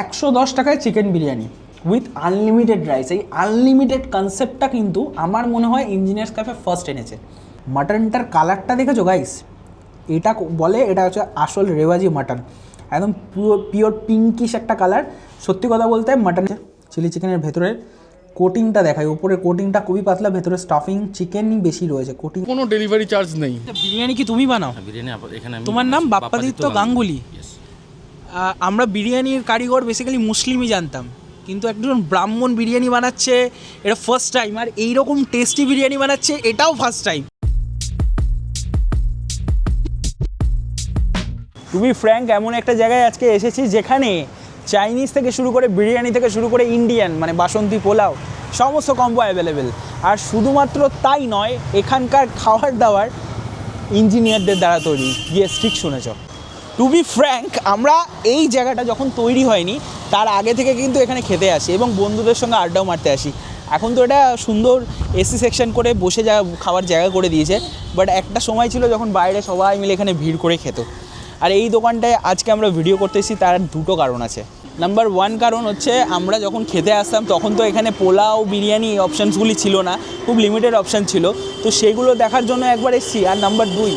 একশো দশ টাকায় chicken biryani with unlimited rice এই আনলিমিটেড কনসেপ্টটা কিন্তু আমার মনে হয় ইঞ্জিনিয়ার্স ক্যাফে ফার্স্ট এনেছে। মাটনটার কালারটা দেখেছ গাইস এটা বলে এটা হচ্ছে আসল রেওয়াজি মাটন একদম পিওর পিওর পিঙ্কিশ একটা কালার সত্যি কথা বলতে মাটন চিলি চিকেনের ভেতরে কোটিংটা দেখায়। উপরে কোটিংটা খুবই পাতলা ভেতরে স্টাফিং চিকেনই বেশি রয়েছে। কোটিং কোনো ডেলিভারি চার্জ নেই। বিরিয়ানি কি তুমি বানাও? বিরিয়ানি এখানে তোমার নাম বাপ্পাদিত্য গাঙ্গুলি। আমরা বিরিয়ানির কারিগর বেসিক্যালি মুসলিমই জানতাম। কিন্তু একজন ব্রাহ্মণ বিরিয়ানি বানাচ্ছে, এটা ফার্স্ট টাইম আর এইরকম টেস্টি বিরিয়ানি বানাচ্ছে, এটাও ফার্স্ট টাইম বি ফ্র্যাঙ্ক এমন একটা জায়গায় আজকে এসেছি যেখানে চাইনিজ থেকে শুরু করে বিরিয়ানি থেকে শুরু করে ইন্ডিয়ান মানে বাসন্তী পোলাও, সমস্ত কম্বো অ্যাভেলেবেল আর শুধুমাত্র তাই নয়, এখানকার খাবার দাবার ইঞ্জিনিয়ারদের দ্বারা তৈরি। ইয়েস ঠিক শুনেছ। টু বি ফ্র্যাঙ্ক আমরা এই জায়গাটা যখন তৈরি হয়নি, তার আগে থেকে কিন্তু এখানে খেতে আসি এবং বন্ধুদের সঙ্গে আড্ডাও মারতে আসি। এখন তো এটা সুন্দর এসি সেকশন করে বসে যা খাওয়ার জায়গা করে দিয়েছে বাট একটা সময় ছিল যখন বাইরে সবাই মিলে এখানে ভিড় করে খেত। আর এই দোকানটায় আজকে আমরা ভিডিও করতে এসেছি, তার দুটো কারণ আছে। নাম্বার ওয়ান কারণ হচ্ছে, আমরা যখন খেতে আসতাম, তখন তো এখানে পোলাও, বিরিয়ানি অপশানসগুলি ছিল না, খুব লিমিটেড অপশান ছিল। তো সেগুলো দেখার জন্য একবার এসেছি। আর নাম্বার দুই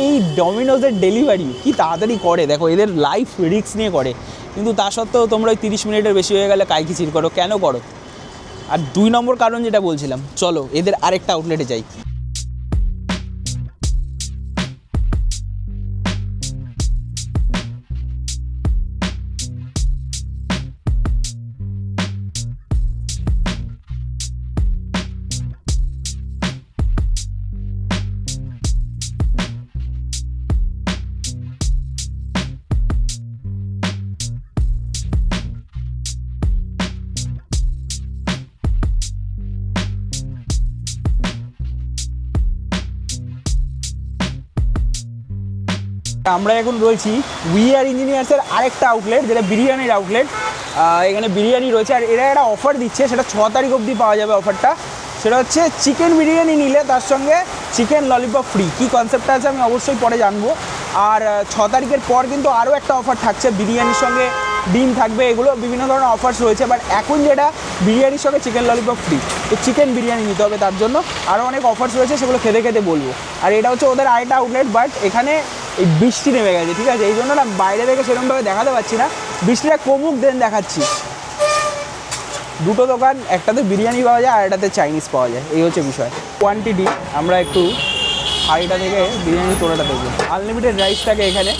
এই ডমিনোজের ডেলিভারি কি তাড়াতাড়ি করে? দেখো, এদের লাইফ রিস্ক নিয়ে করে। কিন্তু তা সত্ত্বেও তোমরা ওই তিরিশ মিনিটের বেশি হয়ে গেলে কাই কিচির করো? কেন করো? আর দুই নম্বর কারণ যেটা বলছিলাম, চলো এদের আরেকটা আউটলেটে যাই। আমরা এখন রয়েছি উই আর ইঞ্জিনিয়ার্সের আরেকটা আউটলেট যেটা বিরিয়ানির আউটলেট এখানে বিরিয়ানি রয়েছে, আর এরা একটা অফার দিচ্ছে, সেটা ছ তারিখ অবধি পাওয়া যাবে অফারটা সেটা হচ্ছে চিকেন বিরিয়ানি নিলে তার সঙ্গে চিকেন ললিপপ ফ্রি কী কনসেপ্টটা আছে আমি অবশ্যই পরে জানব। আর ছ তারিখের পর কিন্তু আরও একটা অফার থাকছে, বিরিয়ানির সঙ্গে ডিম থাকবে, এগুলো বিভিন্ন ধরনের অফার্স রয়েছে বাট এখন যেটা বিরিয়ানির সঙ্গে চিকেন ললিপপ ফ্রি তো চিকেন বিরিয়ানি নিতে হবে তার জন্য। আরও অনেক অফার্স রয়েছে, সেগুলো খেতে খেতে বলব। আর এটা হচ্ছে ওদের আরেকটা আউটলেট বাট এখানে এই বৃষ্টি নেমে গেছে ঠিক আছে? এই জন্য না বাইরে থেকে সেরকমভাবে দেখাতে পাচ্ছি না। বৃষ্টিটা কমুক দেন দেখাচ্ছি। দুটো দোকান একটাতে বিরিয়ানি পাওয়া যায় আর একটাতে চাইনিজ পাওয়া যায়। এই হচ্ছে বিষয়। কোয়ান্টিটি আমরা একটু হাইটা থেকে বিরিয়ানি তোলাটা দেখব। আনলিমিটেড রাইস থাকে এখানে।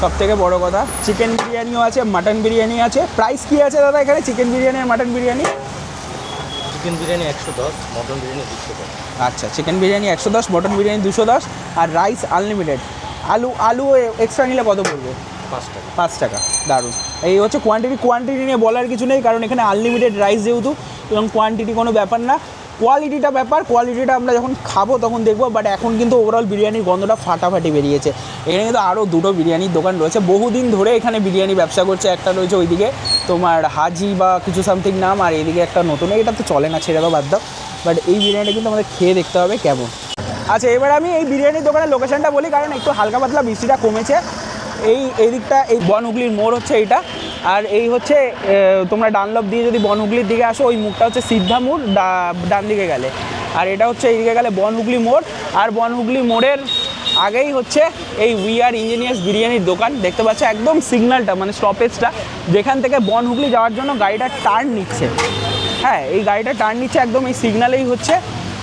সব থেকে বড় কথা চিকেন বিরিয়ানিও আছে মাটন বিরিয়ানি আছে। প্রাইস কী আছে দাদা এখানে? চিকেন বিরিয়ানি আর মাটন বিরিয়ানি? চিকেন বিরিয়ানি একশো দশ মটন বিরিয়ানি দুশো দশ। আচ্ছা চিকেন বিরিয়ানি একশো দশ মটন বিরিয়ানি দুশো দশ আর রাইস আনলিমিটেড আলু আলু এক্সট্রা নিলে কত পড়বে? পাঁচ টাকা। পাঁচ টাকা দারুণ। এই হচ্ছে কোয়ান্টিটি কোয়ান্টিটি নিয়ে বলার কিছু নেই কারণ এখানে আনলিমিটেড রাইস যেহেতু এবং কোয়ান্টিটি কোনো ব্যাপার না। কোয়ালিটিটা ব্যাপার কোয়ালিটিটা আমরা যখন খাব তখন দেখব বাট এখন কিন্তু ওভারঅল বিরিয়ানির গন্ধটা ফাটাফাটি বেরিয়েছে। এখানে কিন্তু আরও দুটো বিরিয়ানির দোকান রয়েছে। বহুদিন ধরে এখানে বিরিয়ানি ব্যবসা করছে। একটা রয়েছে ওইদিকে তোমার হাজি বা কিছু সামথিং নাম আর এইদিকে একটা নতুন। এটা তো চলে না ছেড়ে দাও বাদ দাও। বাট এই বিরিয়ানিটা কিন্তু আমাদের খেয়ে দেখতে হবে কেমন? আচ্ছা এবার আমি এই বিরিয়ানির দোকানের লোকেশনটা বলি, কারণ একটু হালকা পাতলা বৃষ্টিটা কমেছে। এই এই দিকটা, এই বনহুগলির মোড় হচ্ছে এইটা। আর এই হচ্ছে তোমরা ডানলপ দিয়ে যদি বনহুগলির দিকে আসো, ওই মুখটা হচ্ছে সিদ্ধা মোড় ডান দিকে গেলে। আর এটা হচ্ছে এইদিকে গেলে বনহুগলি মোড়। আর বনহুগলি মোড়ের আগেই হচ্ছে এই উই আর ইঞ্জিনিয়ার্স বিরিয়ানির দোকান। দেখতে পাচ্ছ একদম সিগন্যালটা মানে স্টপেজটা যেখান থেকে বনহুগলি যাওয়ার জন্য গাড়িটা টার্ন নিচ্ছে। হ্যাঁ এই গাড়িটা টার্ন নিচ্ছে, একদম এই সিগনালেই হচ্ছে।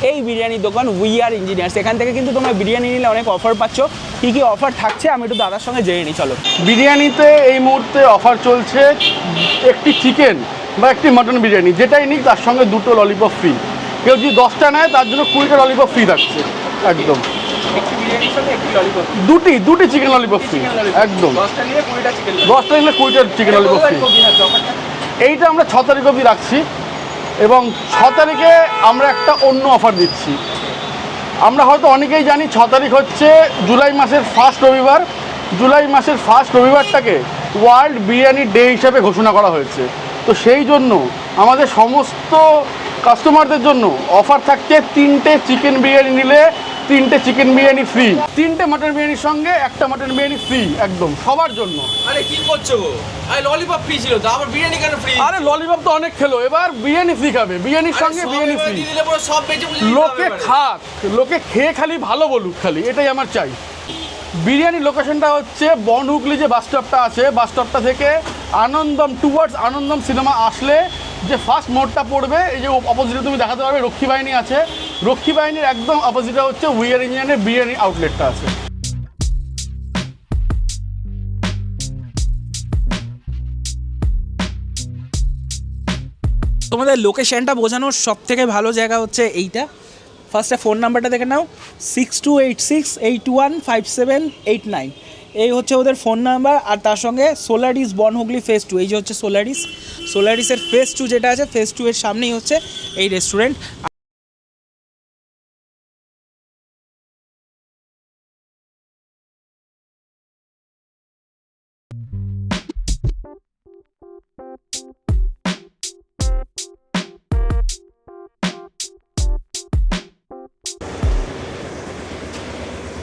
এই বিরিয়ানির দোকান উই আর ইঞ্জিনিয়ার সেখান থেকে কিন্তু তোমরা বিরিয়ানি নিলে অনেক অফার পাচ্ছ। কী কী অফার থাকছে আমি একটু দাদার সঙ্গে জেনে নিই চলো। বিরিয়ানিতে এই মুহূর্তে অফার চলছে একটি চিকেন বা একটি মটন বিরিয়ানি। যেটাই নিক তার সঙ্গে দুটো ললিপপ ফ্রি কেউ যদি দশটা নেয় তার জন্য কুড়িটা ললিপপ ফ্রি থাকছে। একদম। দুটি দুটি চিকেন ললিপপ ফ্রি একদম। দশটা নিলে কুড়িটা চিকেন দশটা নিলে কুড়িটা চিকেন ললিপপ ফ্রি এইটা আমরা ছ তারিখ অবধি রাখছি। এবং ছ তারিখে আমরা একটা অন্য অফার দিচ্ছি। আমরা হয়তো অনেকেই জানি ছ তারিখ হচ্ছে জুলাই মাসের ফার্স্ট রবিবার। জুলাই মাসের ফার্স্ট রবিবারটাকে ওয়ার্ল্ড বিরিয়ানি ডে হিসাবে ঘোষণা করা হয়েছে। তো সেই জন্য আমাদের সমস্ত কাস্টমারদের জন্য অফার থাকছে তিনটে চিকেন বিরিয়ানি নিলে তিনটে চিকেন বিরিয়ানি ফ্রি তিনটে মাটন বিরিয়ানির সঙ্গে একটা মাটন বিরিয়ানি ফ্রি একদম সবার জন্য। আরে কি করছ আরে ললিপপ ফ্রি ছিল তো আবার বিরিয়ানি কেন ফ্রি আরে ললিপপ তো অনেক খেলো এবার বিরিয়ানি ফ্রি খাবে। বিরিয়ানির সঙ্গে বিরিয়ানি ফ্রি দিলে পরে সব বেঁচে লোকে খাক লোকে খেয়ে খালি ভালো বলুক খালি এটাই আমার চাই। বিরিয়ানি লোকেশনটা হচ্ছে বন হুগলি যে বাস স্টপটা আছে বাস স্টপটা থেকে আনন্দম টুয়ার্ডস আনন্দম সিনেমা আসলে যে ফার্স্ট মোড়টা পড়বে এই যে অপোজিটে তুমি দেখাতে পারবে রক্ষী বাহিনী আছে। রক্ষী বাহিনীর একদম অপোজিটে হচ্ছে উইয়ার ইঞ্জিনিয়ারের বিরিয়ানি আউটলেটটা আছে। তোমাদের লোকেশনটা বোঝানোর সব থেকে ভালো জায়গা হচ্ছে এইটা। ফার্স্টে ফোন নাম্বারটা দেখে নাও six two eight six eight one five seven eight nine এই হচ্ছে ওদের ফোন নাম্বার আর তার সঙ্গে সোলারিস বন হুগলি ফেস টু এই যে হচ্ছে সোলারিস সোলারিসের ফেস টু যেটা আছে ফেস টু এর সামনেই হচ্ছে এই রেস্টুরেন্ট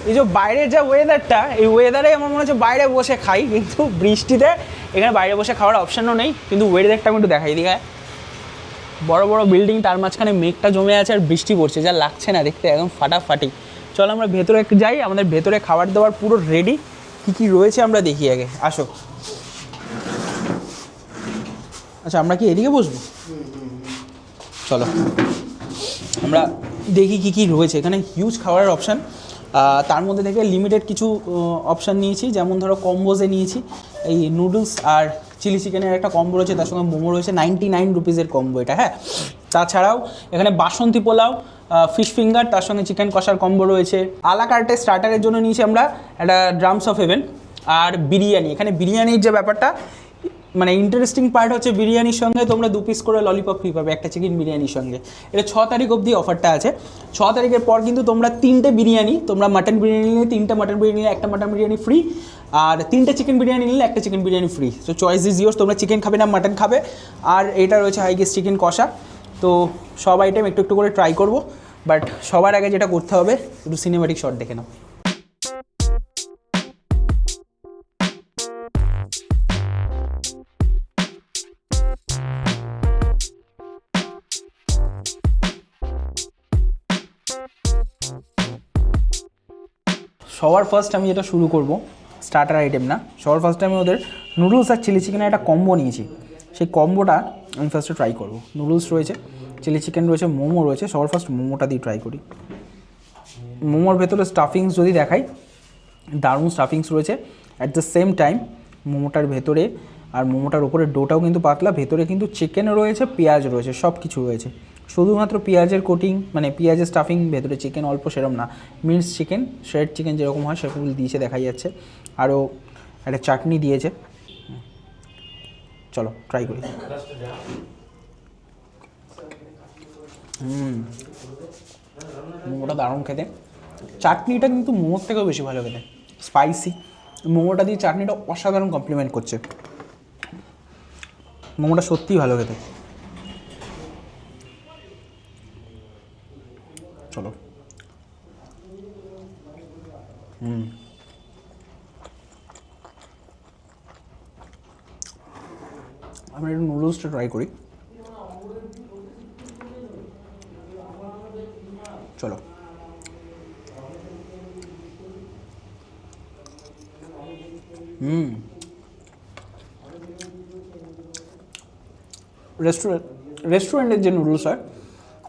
এই যে বাইরের যে ওয়েদারটা এই ওয়েদারে আমার মনে হচ্ছে বাইরে বসে খাই, কিন্তু বৃষ্টিতে এখানে বাইরে বসে খাওয়ার অপশানও নেই, কিন্তু ওয়েদারটা আমি একটু দেখাই দিকে বড় বড় বিল্ডিং তার মাঝখানে মেঘটা জমে আছে আর বৃষ্টি পড়ছে, যা লাগছে না দেখতে একদম ফাটাফাটি। চলো আমরা ভেতরে যাই, আমাদের ভেতরে খাবার দাবার পুরো রেডি কী কী রয়েছে আমরা দেখি আগে, আসো। আচ্ছা আমরা কি এদিকে বসবো? চলো। আমরা দেখি কী কী রয়েছে, এখানে হিউজ খাবারের অপশান তার মধ্যে থেকে লিমিটেড কিছু অপশান নিয়েছি। যেমন ধরো কম্বোজে নিয়েছি। এই নুডলস আর চিলি চিকেনের একটা কম্বো রয়েছে, তার সঙ্গে মোমো রয়েছে নাইনটি নাইন রুপিজের কম্বো এটা হ্যাঁ? তাছাড়াও এখানে বাসন্তী পোলাও ফিশ ফিঙ্গার তার সঙ্গে চিকেন কষার কম্বো রয়েছে। আলা কার্টে স্টার্টারের জন্য নিয়েছি আমরা একটা ড্রামস অফ হেভেন আর বিরিয়ানি। এখানে বিরিয়ানির যে ব্যাপারটা মানে ইন্টারেস্টিং পার্ট হচ্ছে বিরিয়ানির সঙ্গে তোমরা দু পিস করে ললিপপ ফ্রি পাবে, একটা চিকেন বিরিয়ানির সঙ্গে। এটা ছ তারিখ অবধি অফারটা আছে। ছ তারিখের পর কিন্তু তোমরা তিনটে বিরিয়ানি, তোমরা মাটন বিরিয়ানি নিলে তিনটে মাটন বিরিয়ানি নিলে একটা মাটন বিরিয়ানি ফ্রি আর তিনটে চিকেন বিরিয়ানি নিলে একটা চিকেন বিরিয়ানি ফ্রি তো চয়েস ইজ ইয়োর্স তোমরা চিকেন খাবে না মাটন খাবে। আর এটা রয়েছে হাই গেস চিকেন কষা। তো সব আইটেম একটু একটু করে ট্রাই করব বাট সবার আগে যেটা করতে হবে, একটু সিনেমাটিক শট দেখে নাও। সবার ফার্স্ট আমি যেটা শুরু করব স্টার্টার আইটেম না। সবার ফার্স্টে আমি ওদের নুডলস আর চিলি চিকেনের একটা কম্বো নিয়েছি। সেই কম্বোটা আমি ফার্স্টে ট্রাই করব। নুডলস রয়েছে চিলি চিকেন রয়েছে, মোমো রয়েছে, সবার ফার্স্ট মোমোটা দিয়ে ট্রাই করি। মোমোর ভেতরে স্টাফিংস যদি দেখাই, দারুণ স্টাফিংস রয়েছে। অ্যাট দ্য সেম টাইম মোমোটার ভেতরে আর মোমোটার ওপরে ডোটাও কিন্তু পাতলা, ভেতরে কিন্তু চিকেন রয়েছে, পেঁয়াজ রয়েছে সব কিছু রয়েছে। শুধুমাত্র পেঁয়াজের কোটিং মানে পেঁয়াজের স্টাফিং ভেতরে চিকেন অল্প সেরম না মিন্স চিকেন শ্রেড চিকেন যেরকম হয় সেরকম দিয়েছে দেখা যাচ্ছে। আরও একটা চাটনি দিয়েছে। চলো ট্রাই করি। মোমোটা দারুণ খেতে। চাটনিটা কিন্তু মোমোর থেকেও বেশি ভালো খেতে। স্পাইসি মোমোটা দিয়ে চাটনিটা অসাধারণ কমপ্লিমেন্ট করছে। মোমোটা সত্যিই ভালো খেতে। চলো। হুম। আমরা একটু নুডলসটা ট্রাই করি। চলো। হুম। রেস্টুরেন্ট রেস্টুরেন্টের যে নুডলস হয়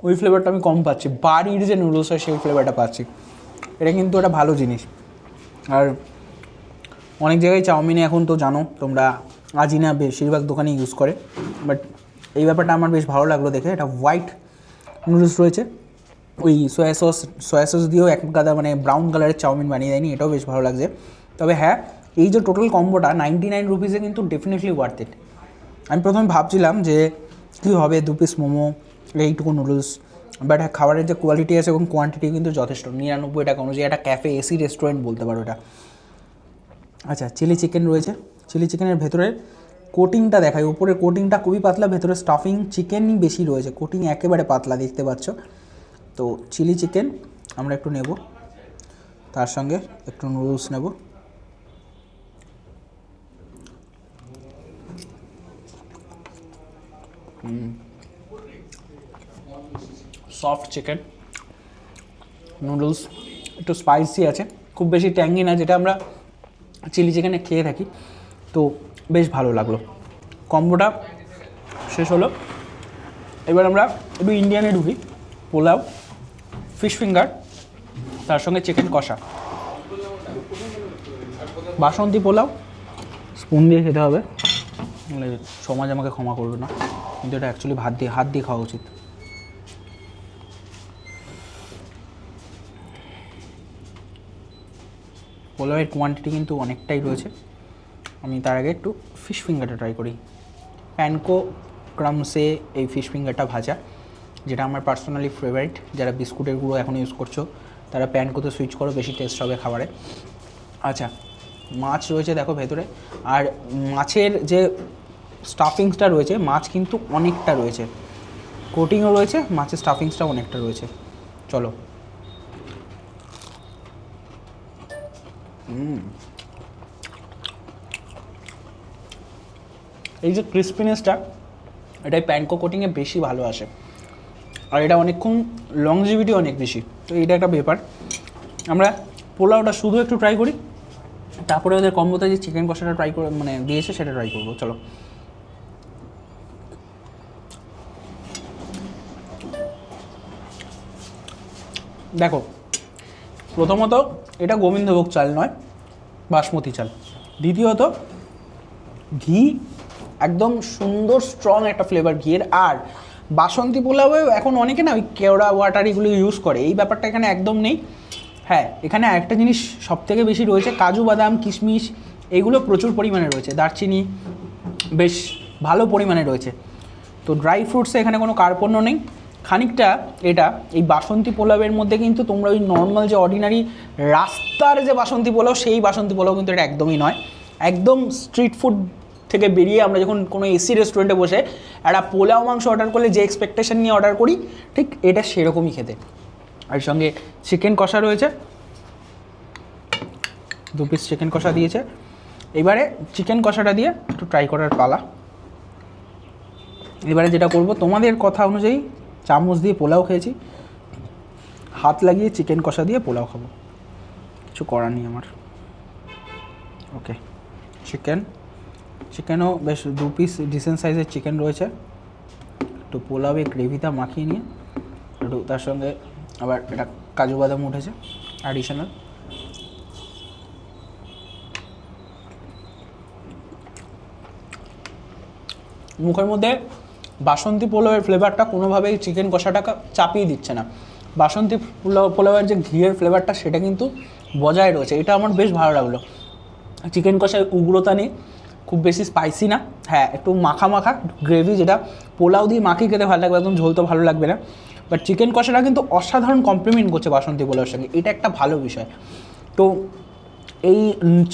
ওই ফ্লেভারটা আমি কম পাচ্ছি। বাড়ির যে নুডলস হয়, সেই ফ্লেভারটা পাচ্ছি। এটা কিন্তু একটা ভালো জিনিস। আর অনেক জায়গায় চাউমিনে এখন তো জানো, তোমরা আজই না বেশিরভাগ দোকানে ইউজ করে। বাট এই ব্যাপারটা আমার বেশ ভালো লাগল দেখে। এটা হোয়াইট নুডলস রয়েছে। ওই সয়া সস সয়া সস দিয়েও এক গাদা মানে ব্রাউন কালারের চাউমিন বানিয়ে দেয়নি, এটাও বেশ ভালো লাগছে। তবে হ্যাঁ এই যে টোটাল কম্বোটা নাইনটি নাইন রুপিসে কিন্তু ডেফিনেটলি ওয়ার্থ ইট আমি প্রথমে ভাবছিলাম যে কী হবে, দু পিস মোমো এইটুকু নুডলস বাট হ্যাঁ খাবারের যে কোয়ালিটি আছে এবং কোয়ান্টিটি কিন্তু যথেষ্ট। নিরানব্বই টাকা অনুযায়ী একটা ক্যাফে এসি রেস্টুরেন্ট বলতে পারো এটা। আচ্ছা চিলি চিকেন রয়েছে। চিলি চিকেনের ভেতরে কোটিংটা দেখায় উপরে কোটিংটা খুবই পাতলা, ভেতরে স্টাফিং চিকেনই বেশি রয়েছে। কোটিং একেবারে পাতলা, দেখতে পাচ্ছ। তো চিলি চিকেন আমরা একটু নেব। তার সঙ্গে একটু নুডলস নেব। সফট চিকেন নুডলস একটু স্পাইসি আছে, খুব বেশি ট্যাঙ্গি না, যেটা আমরা চিলি চিকেনে খেয়ে থাকি। তো বেশ ভালো লাগল। কম্বোটা শেষ হলো। এবার আমরা একটু ইন্ডিয়ানে ঢুকি। পোলাও ফিশ ফিঙ্গার তার সঙ্গে চিকেন কষা। বাসন্তী পোলাও স্পুন দিয়ে খেতে হবে। সমাজ আমাকে ক্ষমা করবে না। কিন্তু এটা অ্যাকচুয়ালি ভাত দিয়ে, হাত দিয়ে খাওয়া উচিত। পোলাওয়ের কোয়ান্টিটি কিন্তু অনেকটাই রয়েছে। আমি তার আগে একটু ফিশ ফিঙ্গারটা ট্রাই করি। প্যানকো ক্রামসে এই ফিশ ফিঙ্গারটা ভাজা, যেটা আমার পার্সোনালি ফেভারিট যারা বিস্কুটের গুঁড়ো এখন ইউজ করছ, তারা প্যানকোতে সুইচ করো, বেশি টেস্ট হবে খাবারে। আচ্ছা মাছ রয়েছে দেখো ভেতরে। আর মাছের যে স্টাফিংসটা রয়েছে, মাছ কিন্তু অনেকটা রয়েছে। কোটিংও রয়েছে, মাছের স্টাফিংসটা অনেকটা রয়েছে। চলো এই যে ক্রিস্পিনেসটা এটাই প্যানকো কোটিংয়ে বেশি ভালো আসে। আর এটা অনেকক্ষণ লংজিভিটি অনেক বেশি। তো এটা একটা ব্যাপার। আমরা পোলাওটা শুধু একটু ট্রাই করি। তারপরে ওদের কম্বোতে যে চিকেন কষাটা ট্রাই করে মানে দিয়েছে, সেটা ট্রাই করব। চলো। দেখো, প্রথমত এটা গোবিন্দভোগ চাল নয়, বাসমতি চাল। দ্বিতীয়ত, ঘি, একদম সুন্দর স্ট্রং একটা ফ্লেভার ঘিয়ের। আর বাসন্তী পোলাওয়েও এখন অনেকে না ওই কেওড়া ওয়াটার এগুলো ইউজ করে। এই ব্যাপারটা এখানে একদম নেই। হ্যাঁ এখানে একটা জিনিস সব থেকে বেশি রয়েছে, কাজু, বাদাম, কিশমিশ, এগুলো প্রচুর পরিমাণে রয়েছে। দারচিনি বেশ ভালো পরিমাণে রয়েছে। তো ড্রাই ফ্রুটসে এখানে কোনো কার্পণ্য নেই। খানিকটা এটা, এই বাসন্তী পোলাওয়ের মধ্যে কিন্তু তোমরা ওই নর্মাল যে অর্ডিনারি রাস্তার যে বাসন্তী পোলাও, সেই বাসন্তী পোলাও কিন্তু এটা একদমই নয়। একদম স্ট্রিট ফুড থেকে বেরিয়ে আমরা যখন কোনো এসি রেস্টুরেন্টে বসে একটা পোলাও মাংস অর্ডার করলে যে এক্সপেকটেশন নিয়ে অর্ডার করি, ঠিক এটা সেরকমই খেতে। আর সঙ্গে চিকেন কষা রয়েছে। দু পিস চিকেন কষা দিয়েছে। এবারে চিকেন কষাটা দিয়ে একটু ট্রাই করার পালা। এবারে যেটা করব, তোমাদের কথা অনুযায়ী চামচ দিয়ে পোলাও খেয়েছি। হাত লাগিয়ে চিকেন কষা দিয়ে পোলাও খাব। কিছু করার নেই আমার। ওকে চিকেন চিকেনও বেশ দু পিস ডিসেন্ট সাইজের চিকেন রয়েছে। একটু পোলাওয়ে গ্রেভিটা মাখিয়ে নিয়ে, একটু তার সঙ্গে আবার এটা কাজু বাদাম উঠেছে অ্যাডিশনাল মুখের মধ্যে বাসন্তী পোলাওয়ের ফ্লেভারটা কোনোভাবেই চিকেন কষাটাকে চাপিয়ে দিচ্ছে না। বাসন্তী পোলাও পোলাওয়ের যে ঘিয়ের ফ্লেভারটা সেটা কিন্তু বজায় রয়েছে। এটা আমার বেশ ভালো লাগল। চিকেন কষায় উগ্রতা নেই, খুব বেশি স্পাইসি না। হ্যাঁ একটু মাখা মাখা গ্রেভি যেটা পোলাও দিয়ে মাখিয়ে খেতে ভালো লাগবে, একদম ঝোল তো ভালো লাগবে না। বাট চিকেন কষাটা কিন্তু অসাধারণ কমপ্লিমেন্ট করছে বাসন্তী পোলাওয়ের সঙ্গে। এটা একটা ভালো বিষয়। তো এই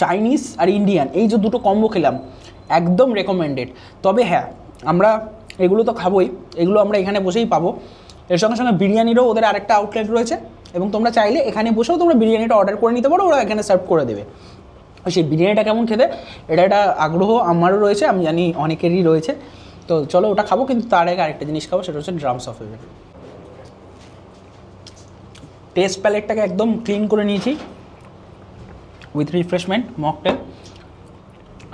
চাইনিজ আর ইন্ডিয়ান এই যে দুটো কম্বো খেলাম, একদম রেকমেন্ডেড তবে হ্যাঁ আমরা এগুলো তো খাবোই, এগুলো আমরা এখানে বসেই পাবো। এর সঙ্গে সঙ্গে বিরিয়ানিরও ওদের আরেকটা আউটলেট রয়েছে, এবং তোমরা চাইলে এখানে বসেও তোমরা বিরিয়ানিটা অর্ডার করে নিতে পারো, ওরা এখানে সার্ভ করে দেবে। সেই বিরিয়ানিটা কেমন খেতে, এটা একটা আগ্রহ আমারও রয়েছে, আমি জানি অনেকেরই রয়েছে। তো চলো ওটা খাব, কিন্তু তার আগে আরেকটা জিনিস খাব, সেটা হচ্ছে ড্রামস অফ হেভেন টেস্ট প্যালেটটাকে একদম ক্লিন করে নিয়েছি উইথ রিফ্রেশমেন্ট মকটেল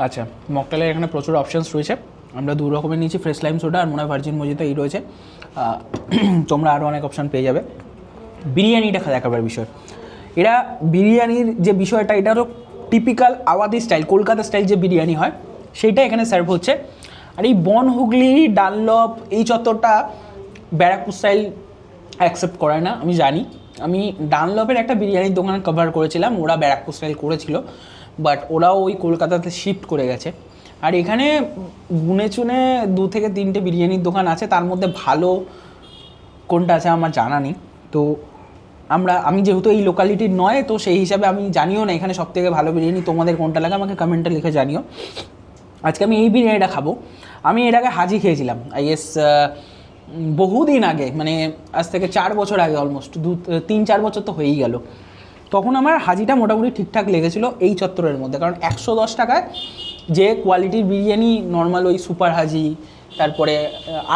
আচ্ছা মকটেলের এখানে প্রচুর অপশানস রয়েছে। আমরা দু রকমের নিয়েছি ফ্রেশ লাইম সোডা আর মনে হয় ভার্জিন মজিতো এই রয়েছে তোমরা আরও অনেক অপশান পেয়ে যাবে। বিরিয়ানিটা দেখাবার বিষয়। এরা বিরিয়ানির যে বিষয়টা, এটা হলো typical Awadhi style Kolkata style যে বিরিয়ানি হয় সেইটা এখানে সার্ভ হচ্ছে। আর এই বন হুগলি, ডানলপ, এই চত্বরটা ব্যারাকপুর স্টাইল অ্যাকসেপ্ট করে না, আমি জানি। আমি ডানলপের একটা বিরিয়ানির দোকান কভার করেছিলাম, ওরা ব্যারাকপুর স্টাইল করেছিল বাট ওরাও ওই কলকাতাতে শিফট করে গেছে। আর এখানে গুনে চুনে দু থেকে তিনটে বিরিয়ানির দোকান আছে, তার মধ্যে ভালো কোনটা আছে আমার জানা নেই। তো আমরা, আমি যেহেতু এই লোকালিটির নয়, তো সেই হিসাবে আমি জানিও না এখানে সব থেকে ভালো বিরিয়ানি, তোমাদের কোনটা লাগে, আমাকে কমেন্টে লিখে জানিও। আজকে আমি এই বিরিয়ানিটা খাব। আমি এর আগে হাজি খেয়েছিলাম আই গেস বহুদিন আগে মানে আজ থেকে চার বছর আগে অলমোস্ট দু, তিন, চার বছর তো হয়েই গেল। তখন আমার হাজিটা মোটামুটি ঠিকঠাক লেগেছিলো এই চত্বরের মধ্যে। কারণ একশো দশ টাকায় যে কোয়ালিটির বিরিয়ানি নর্মাল ওই সুপার হাজি, তারপরে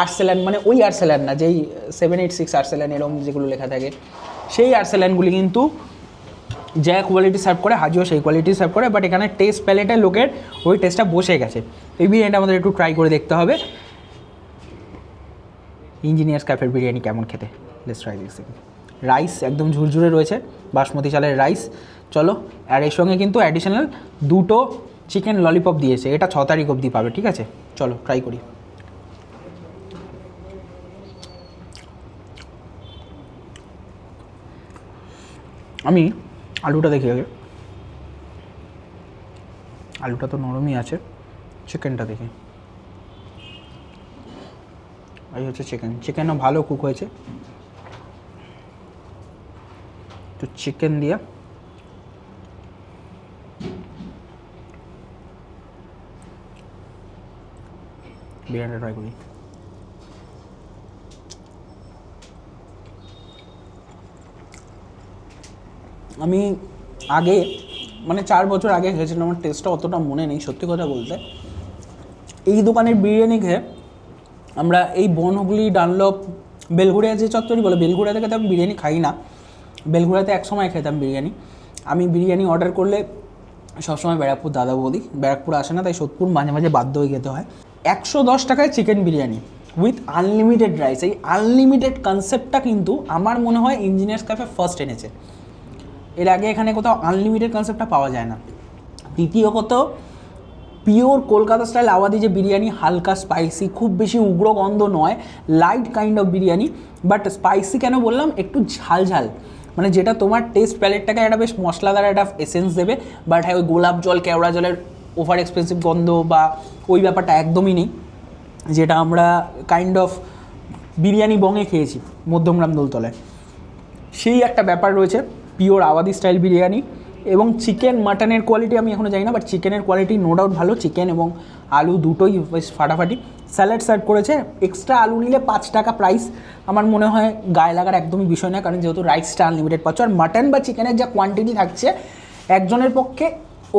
আর্সেলান মানে ওই আর্সেলান না, যেই সেভেন এইট সিক্স আর্সেলান এরকম যেগুলো লেখা থাকে, সেই আর্সেলানগুলি কিন্তু যা কোয়ালিটি সার্ভ করে হাজিও সেই কোয়ালিটি সার্ভ করে বাট এখানে টেস্ট প্যালেটে লোকের ওই টেস্টটা বসে গেছে। এই বিরিয়ানিটা আমাদের একটু ট্রাই করে দেখতে হবে। ইঞ্জিনিয়ার্স ক্যাফের বিরিয়ানি কেমন খেতে? লেটস ট্রাই দিস রাইস একদম ঝুরঝুরে রয়েছে, বাসমতি চালের রাইস চলো, আর এর সঙ্গে কিন্তু অ্যাডিশনাল দুটো চিকেন ললিপপ দিয়েছে, এটা ছ তারিখ অবধি পাবে, ঠিক আছে? চলো ট্রাই করি। আমি আলুটা দেখি আগে। আলুটা তো নরমই আছে চিকেনটা দেখি। এই হচ্ছে চিকেন চিকেনও ভালো কুক হয়েছে। তো চিকেন দিয়ে। বিরিয়ানিটা ট্রাই করি। আমি আগে মানে চার বছর আগে খেয়েছিলাম আমার টেস্টটা অতটা মনে নেই, সত্যি কথা বলতে। এই দোকানের বিরিয়ানি খেয়ে আমরা এই বনহুগলি, ডানলপ বেলঘুরিয়া যে চত্বরই বলে বেলঘুরিয়া থেকে তো আমি বিরিয়ানি খাই না বেলঘুরিয়াতে এক সময় খেতাম বিরিয়ানি। আমি বিরিয়ানি অর্ডার করলে সবসময় ব্যারাকপুর দাদা বৌদি ব্যারাকপুর আসে না, তাই সোদপুর মাঝে মাঝে বাধ্য হয়ে খেতে হয়। একশো দশ টাকায় chicken biryani with unlimited rice এই আনলিমিটেড কনসেপ্টটা কিন্তু আমার মনে হয় ইঞ্জিনিয়ার্স ক্যাফে ফার্স্ট এনেছে। এর আগে এখানে কোথাও আনলিমিটেড কনসেপ্টটা পাওয়া যায় না। দ্বিতীয় কথা পিওর কলকাতা স্টাইল আওয়াদি যে বিরিয়ানি, হালকা স্পাইসি খুব বেশি উগ্র গন্ধ নয় light kind of biryani. But spicy কেন বললাম? একটু ঝাল ঝাল। মানে যেটা তোমার টেস্ট প্যালেটটাকে একটা বেশ মশলাদার একটা এসেন্স দেবে বাট হ্যাঁ ওই গোলাপ জল, কেওড়া জলের ওভার এক্সপেন্সিভ গন্ধ বা ওই ব্যাপারটা একদমই নেই। যেটা আমরা কাইন্ড অফ বিরিয়ানি বঙে খেয়েছি মধ্যমগ্রাম দোলতলায়। সেই একটা ব্যাপার রয়েছে পিওর আওয়াদি স্টাইল বিরিয়ানি এবং চিকেন মাটনের কোয়ালিটি আমি এখনও জানি না বাট চিকেনের কোয়ালিটি নো ডাউট ভালো। চিকেন এবং আলু দুটোই বেশ ফাটাফাটি। স্যালাড সার্ভ করেছে। এক্সট্রা আলু নিলে পাঁচ টাকা প্রাইস আমার মনে হয় গায়ে লাগার একদমই বিষয় না কারণ যেহেতু রাইসটা আনলিমিটেড পাচ্ছ। আর মাটন বা চিকেনের যা কোয়ান্টিটি থাকছে, একজনের পক্ষে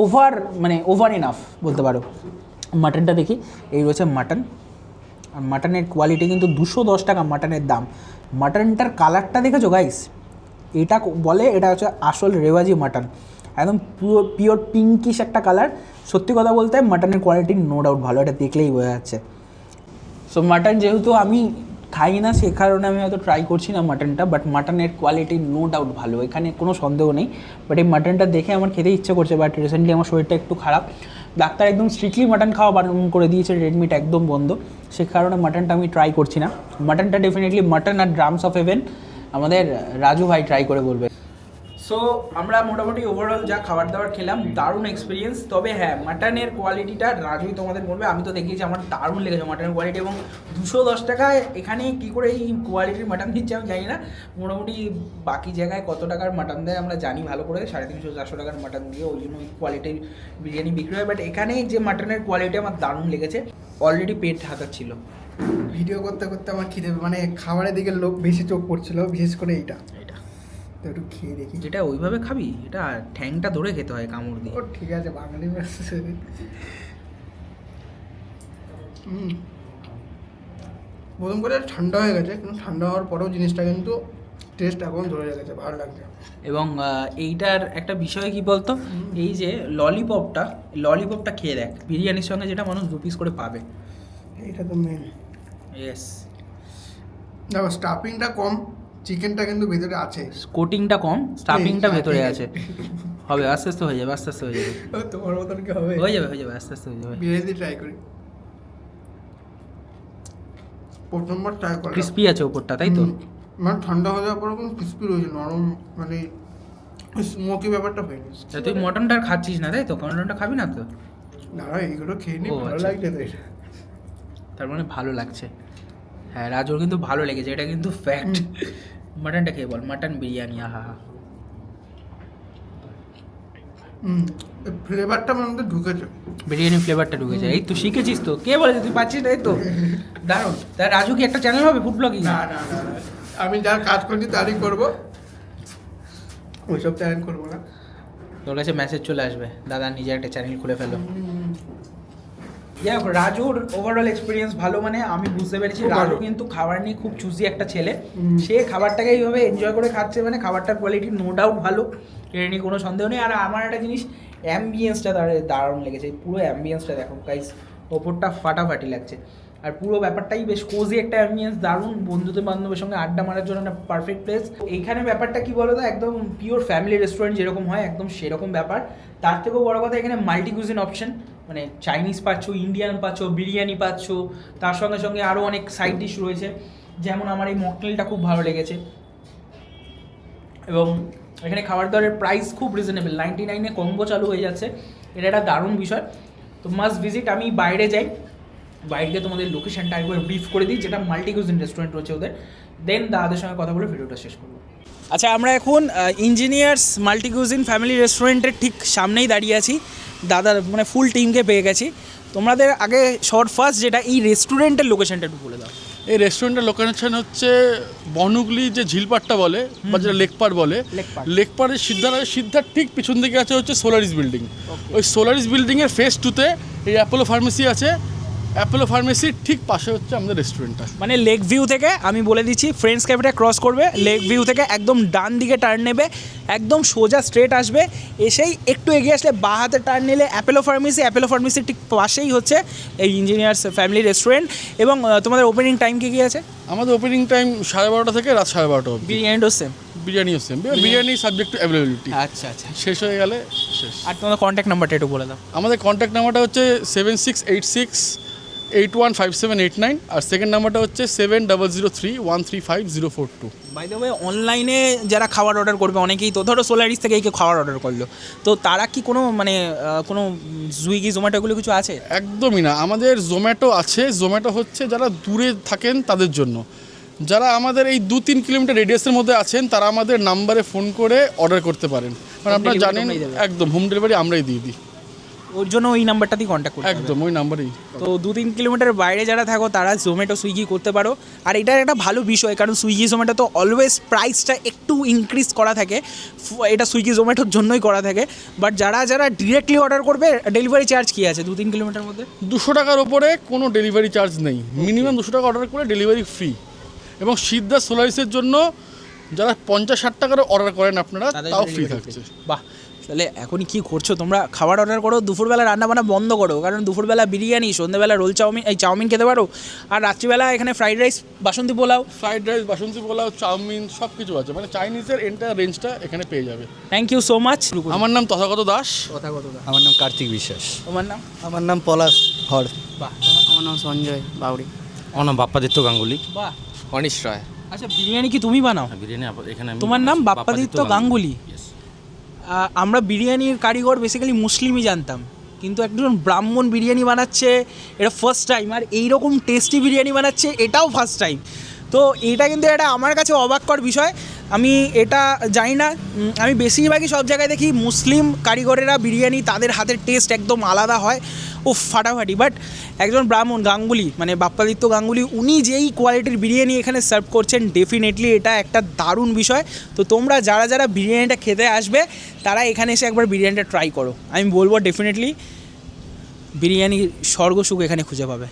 ওভার মানে ওভার এনাফ বলতে পারো। মাটনটা দেখি, এই রয়েছে মাটন আর মাটনের কোয়ালিটি কিন্তু দুশো দশ টাকা মাটনের দাম। মাটনটার কালারটা দেখেছ গাইস এটা বলে, এটা হচ্ছে আসল রেওয়াজি মাটন একদম পিওর পিওর পিঙ্কিশ একটা কালার সত্যি কথা বলতে মাটনের কোয়ালিটি নো ডাউট ভালো, এটা দেখলেই বোঝা যাচ্ছে। সো মাটন যেহেতু আমি খাই না, সে কারণে আমি হয়তো ট্রাই করছি না মাটনটা বাট মাটনের কোয়ালিটি নো ডাউট ভালো। এখানে কোনো সন্দেহ নেই। বাট এই মাটনটা দেখে আমার খেতে ইচ্ছে করছে বাট রিসেন্টলি আমার শরীরটা একটু খারাপ। ডাক্তার একদম স্ট্রিক্টলি মাটন খাওয়া বারণ করে দিয়েছে রেড মিট একদম বন্ধ। সে কারণে মাটনটা আমি ট্রাই করছি না। মাটনটা ডেফিনেটলি মাটন আর ড্রামস অফ হেভেন আমাদের রাজু ভাই ট্রাই করে বলবে। সো আমরা মোটামুটি ওভারঅল যা খাবার দাবার খেলাম, দারুণ এক্সপিরিয়েন্স তবে হ্যাঁ মাটনের কোয়ালিটিটা রাজুই তোমাদের বলবে। আমি তো দেখিয়েছি আমার দারুণ লেগেছে মাটনের কোয়ালিটি এবং দুশো দশ টাকায় এখানে কী করে এই কোয়ালিটির মাটন দিচ্ছে আমি জানি না। মোটামুটি বাকি জায়গায় কত টাকার মাটন দেয় আমরা জানি ভালো করে। সাড়ে তিনশো, চারশো টাকার মাটন দিয়ে ওই জন্য কোয়ালিটির বিরিয়ানি বিক্রি হয়। বাট এখানে যে মাটনের কোয়ালিটি আমার দারুণ লেগেছে। অলরেডি পেট ছিল। ভিডিও করতে করতে আমার খিদে মানে খাবারের দিকে লোক বেশি চোখ পড়ছিল, বিশেষ করে এইটা। তো একটু খেয়ে দেখি। যেটা ওইভাবে খাবি এটা ঠ্যাংটা ধরে খেতে হয় কামড় দিয়ে। ও ঠিক আছে বাঙালি। হুম। প্রথম করে ঠান্ডা হয়ে গেছে কিন্তু ঠান্ডা হওয়ার পরেও জিনিসটা কিন্তু টেস্ট এখন ধরে রেখেছে ভালো লাগছে। এবং এইটার একটা বিষয় কি বলতো? এই যে ললিপপটা ললিপপটা খেয়ে দেখ বিরিয়ানির সঙ্গে যেটা মানুষ দু পিস করে পাবে। এইটা তো মেন ইয়েস দেখো স্টাফিংটা কম চিকেনটা কিন্তু ভেতরে আছে। কোটিংটা কম স্টাফিংটা হ্যাঁ, ভেতরে আছে আছে। হবে আস্তে আস্তে হয়ে যাবে আস্তে আস্তে হয়ে যাবে। তোমার মতন কি হবে? হয়ে যাবে হয়ে যাবে আস্তে আস্তে হয়ে যাবে। বিরিয়ানি ট্রাই করি। প্রথমবার ট্রাই করলাম। ক্রিস্পি আছে ওপরটা তাই তো? মানে ঠান্ডা হয়ে যাওয়ার পর ক্রিস্পি রয়েছে নরম মানে স্মোকি ব্যাপারটা হয়নি। তুই মটনটা আর খাচ্ছিস না তাই তো? মটনটা খাবি না তো? না এইগুলো খেয়ে নি ভালো আচ্ছা। লাগছে তো এটা তার মানে ভালো লাগছে। হ্যাঁ রাজুর কিন্তু ভালো লেগেছে এটা কিন্তু ফ্যাক্ট মাটনটা খেয়ে বল মাটন বিরিয়ানি আহা হা হুম ফ্লেভারটা আমার মধ্যে ঢুকেছে। বিরিয়ানি ফ্লেভারটা ঢুকেছে এই তো শিখেছিস তো কে বলেছে তুই পাচ্ছিস না এই তো। দারুণ। তা রাজু কি একটা চ্যানেল হবে ফুড ব্লগিং না না না না। আমি যার কাজ করছি তারই করব। ওইসব চ্যানেল করব না। তোর কাছে মেসেজ চলে আসবে দাদা নিজে একটা চ্যানেল খুলে ফেলো। যাই হোক রাজুর ওভারঅল এক্সপিরিয়েন্স ভালো মানে আমি বুঝতে পেরেছি। রাজু কিন্তু খাবার নিয়ে খুব চুজি একটা ছেলে। সে খাবারটাকে এইভাবে এনজয় করে খাচ্ছে মানে খাবারটার কোয়ালিটি নো ডাউট ভালো। এটা নিয়ে কোনো সন্দেহ নেই। আর আমার একটা জিনিস অ্যাম্বিয়েন্সটা দারুণ লেগেছে। পুরো অ্যাম্বিয়েন্সটা দেখো গাইস ওপরটা ফাটাফাটি লাগছে। আর পুরো ব্যাপারটাই বেশ কোজি একটা অ্যাম্বিয়েন্স দারুণ বন্ধুদের বান্ধবের সঙ্গে আড্ডা মারার জন্য একটা পারফেক্ট প্লেস এইখানে ব্যাপারটা কি বলো তো একদম পিওর ফ্যামিলি রেস্টুরেন্ট যেরকম হয় একদম সেরকম ব্যাপার। তার থেকেও বড় কথা এখানে মাল্টি কুজিন অপশন মানে চাইনিজ পাচ্ছ ইন্ডিয়ান পাচ্ছ, বিরিয়ানি পাচ্ছ, তার সঙ্গে সঙ্গে আরও অনেক সাইড ডিশ রয়েছে। যেমন আমার এই মকটেলটা খুব ভালো লেগেছে। এবং এখানে খাবার দাবারের প্রাইস খুব রিজনেবল নাইনটি নাইনে কম্বো চালু হয়ে যাচ্ছে। এটা একটা দারুণ বিষয়। তো মাস্ট ভিজিট আমি বাইরে যাই। বাইরে তোমাদের লোকেশনটা একবার ব্রিফ করে দিই যেটা মাল্টি কুজিন রেস্টুরেন্ট রয়েছে ওদের। দেন দাদাদের সঙ্গে কথা বলে ভিডিওটা শেষ করব। আচ্ছা আমরা এখন ইঞ্জিনিয়ার্স মাল্টি কুজিন ফ্যামিলি রেস্টুরেন্টের ঠিক সামনেই দাঁড়িয়ে আছি। দাদার মানে ফুল টিমকে পেয়ে গেছি। তোমাদের আগে শর্ট ফার্স্ট যেটা এই রেস্টুরেন্টের লোকেশনটা একটু বলে দাও। এই রেস্টুরেন্টের লোকেশন হচ্ছে বনুগলি যে ঝিলপাটটা বলে বা যেটা লেকপাট বলে। লেকপাটের সিদ্ধার সিদ্ধার ঠিক পিছন দিকে আছে হচ্ছে সোলারিস বিল্ডিং ওই সোলারিস বিল্ডিংয়ের ফেস টুতে এই অ্যাপোলো ফার্মেসি আছে। অ্যাপোলো ফার্মেসির ঠিক পাশে হচ্ছে আমাদের রেস্টুরেন্টটা মানে লেক ভিউ থেকে আমি বলে দিচ্ছি ফ্রেন্ডস ক্যাফেটা ক্রস করবে লেক ভিউ থেকে একদম ডান দিকে টার্ন নেবে একদম সোজা স্ট্রেট আসবে এসেই একটু এগিয়ে আসলে বাঁ হাতে টার্ন নিলে অ্যাপেলো ফার্মেসি অ্যাপেলো ফার্মেসির ঠিক পাশেই হচ্ছে এই ইঞ্জিনিয়ার্স ফ্যামিলি রেস্টুরেন্ট এবং তোমাদের ওপেনিং টাইম কী কী আছে? আমাদের ওপেনিং টাইম সাড়ে বারোটা থেকে রাত সাড়ে বারোটা অবধি। বিরিয়ানিটাও same বিরিয়ানিও same biryani subject to availability আচ্ছা আচ্ছা। শেষ হয়ে গেলে শেষ। আর তোমাদের কন্ট্যাক্ট নাম্বারটা একটু বলে দাও। আমাদের কন্ট্যাক্ট নাম্বারটা হচ্ছে seven six eight six eight one five seven eight nine আর সেকেন্ড নাম্বারটা হচ্ছে seven double zero three one three five zero four two by the way অনলাইনে যারা খাবার অর্ডার করবে অনেকেই তো ধরো সোলারিস থেকে কেউ খাবার অর্ডার করল। তো তারা কি কোনো মানে কোনো সুইগি জোম্যাটো এগুলো কিছু আছে? একদমই না। আমাদের জোম্যাটো আছে। জোম্যাটো হচ্ছে যারা দূরে থাকেন তাদের জন্য। যারা আমাদের এই দু তিন কিলোমিটার রেডিয়াসের মধ্যে আছেন তারা আমাদের নাম্বারে ফোন করে অর্ডার করতে পারেন। কারণ আপনারা জানেন একদম হোম ডেলিভারি আমরাই দিয়ে দিই। ওর জন্য ওই নাম্বারটাতেই কন্ট্যাক্ট করতে একদম ওই নাম্বারেই। তো দু তিন কিলোমিটার বাইরে যারা থাকো তারা জোম্যাটো সুইগি করতে পারো। আর এটা একটা ভালো বিষয় কারণ সুইগি জোম্যাটো তো অলওয়েজ প্রাইসটা একটু ইনক্রিজ করা থাকে। এটা সুইগি জোম্যাটোর জন্যই করা থাকে। বাট যারা যারা ডিরেক্টলি অর্ডার করবে ডেলিভারি চার্জ কী আছে দু তিন কিলোমিটার মধ্যে? দুশো টাকার ওপরে কোনো ডেলিভারি চার্জ নেই। মিনিমাম দুশো টাকা অর্ডার করে ডেলিভারি ফ্রি এবং সিদ্ধা সোলারিসের জন্য যারা পঞ্চাশ ষাট টাকার অর্ডার করেন আপনারা তাও ফ্রি থাকছে। বাহ। তাহলে এখনই কি করছ? তোমরা খাবার অর্ডার করো দুপুরবেলা রান্না বান্না বন্ধ করো। কারণ দুপুরবেলা বিরিয়ানি সন্ধ্যেবেলা রোল চাউমিন এই চাউমিন খেতে পারো। আর রাত্রিবেলা এখানে ফ্রাইড রাইস বাসন্তী পোলাও। ফ্রাইড রাইস বাসন্তী পোলাও চাউমিন সব কিছু আছে। মানে চাইনিজের এন্টার রেঞ্জটা এখানে পেয়ে যাবে। থ্যাংক ইউ সো মাচ আমার নাম তথাগত দাস। কথা কত আমার নাম কার্তিক বিশ্বাস। তোমার নাম? আমার নাম পলাশ হর বাহ। আমার নাম সঞ্জয় বাউরি আমার নাম বাপ্পাদিত্য গাঙ্গুলি। বাহ। অনিশ রায়। আচ্ছা বিরিয়ানি কি তুমি বানাও? বিরিয়ানি এখানে তোমার নাম বাপ্পাদিত্য গাঙ্গুলি। আমরা বিরিয়ানির কারিগর বেসিক্যালি মুসলিমই জানতাম। কিন্তু একজন ব্রাহ্মণ বিরিয়ানি বানাচ্ছে, এটা ফার্স্ট টাইম আর এইরকম টেস্টি বিরিয়ানি বানাচ্ছে, এটাও ফার্স্ট টাইম তো এটা কিন্তু এটা আমার কাছে অবাককর বিষয় আমি এটা জানি না আমি বেশিরভাগই সব জায়গায় দেখি মুসলিম কারিগরেরা বিরিয়ানি তাদের হাতের টেস্ট একদম আলাদা হয়। ও ফাটাফাটি। বাট একজন ব্রাহ্মণ গাঙ্গুলি মানে বাপ্পাদিত্য গাঙ্গুলি, উনি যেই কোয়ালিটির বিরিয়ানি এখানে সার্ভ করছেন ডেফিনেটলি এটা একটা দারুণ বিষয়। তো তোমরা যারা যারা বিরিয়ানিটা খেতে আসবে, তারা এখানে এসে একবার বিরিয়ানিটা ট্রাই করো। আমি বলব ডেফিনেটলি বিরিয়ানির স্বর্গ সুখ এখানে খুঁজে পাবে।